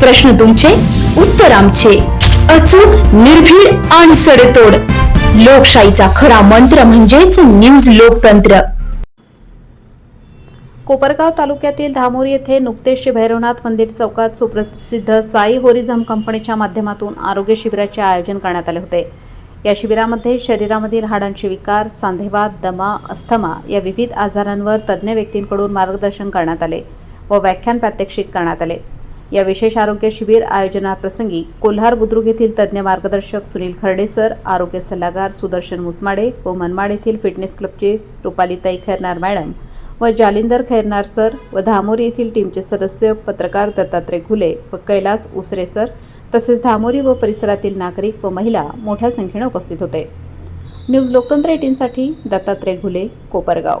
प्रश्न तुमचे उत्तर आमचे. अचूक निर्भीड आणि सडेतोड. लोकशाहीचा खरा मंत्र म्हणजेच न्यूज लोकतंत्र. कोपरगाव तालुक्यातील धामोरी येथे नुकतेच श्री भैरवनाथ मंदिर चौकात सुप्रसिद्ध साई होरिझम कंपनीच्या माध्यमातून आरोग्य शिबिराचे आयोजन करण्यात आले होते. या शिबिरामध्ये शरीरामधील हाडांचे विकार सांधेवाद दमा अस्थमा या विविध आजारांवर तज्ज्ञ व्यक्तींकडून मार्गदर्शन करण्यात आले व व्याख्यान प्रात्यक्षिक करण्यात आले. या विशेष आरोग्य शिबिर आयोजनाप्रसंगी कोल्हार बुद्रुक येथील तज्ज्ञ मार्गदर्शक सुनील खर्डे सर आरोग्य सल्लागार सुदर्शन मुसमाडे व मनमाड येथील फिटनेस क्लबचे रुपालीताई खैरनार मॅडम व जालिंदर खैरनार सर व धामोरी येथील टीमचे सदस्य पत्रकार दत्तात्रय घुले व कैलास उसरे सर तसेच धामोरी व परिसरातील नागरिक व महिला मोठ्या संख्येने उपस्थित होते. न्यूज लोकतंत्र एटीनसाठी दत्तात्रय घुले कोपरगाव.